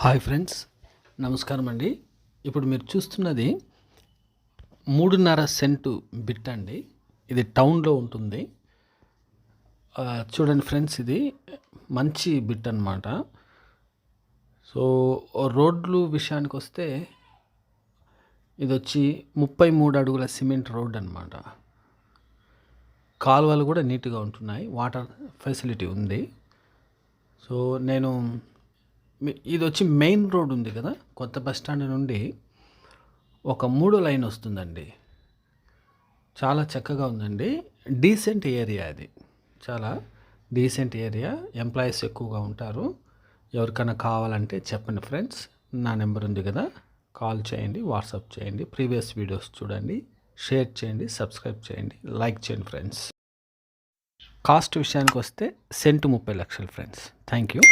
Hi friends నమస్కారం అండి. ఇప్పుడు మీరు చూస్తున్నది మూడున్నర సెంటు బిట్ అండి. ఇది టౌన్లో ఉంటుంది. చూడండి ఫ్రెండ్స్ ఇది మంచి బిట్ అనమాట సో రోడ్లు విషయానికి వస్తే ఇది వచ్చి ముప్పై మూడు అడుగుల సిమెంట్ రోడ్ అనమాట కాలువలు కూడా నీట్గా ఉంటున్నాయి. వాటర్ ఫెసిలిటీ ఉంది. సో నేను ఇది వచ్చి మెయిన్ రోడ్ ఉంది కదా కొత్త బస్ స్టాండ్ నుండి ఒక మూడు లైన్ వస్తుందండి. చాలా చక్కగా ఉందండి. డీసెంట్ ఏరియా అది. చాలా డీసెంట్ ఏరియా. ఎంప్లాయీస్ ఎక్కువగా ఉంటారు. ఎవరికైనా కావాలంటే చెప్పండి ఫ్రెండ్స్. నా నెంబర్ ఉంది కదా కాల్ చేయండి వాట్సాప్ చేయండి ప్రీవియస్ వీడియోస్ చూడండి షేర్ చేయండి సబ్స్క్రైబ్ చేయండి లైక్ చేయండి ఫ్రెండ్స్. కాస్ట్ విషయానికి వస్తే సెంటు ముప్పై లక్షలు ఫ్రెండ్స్. Thank you.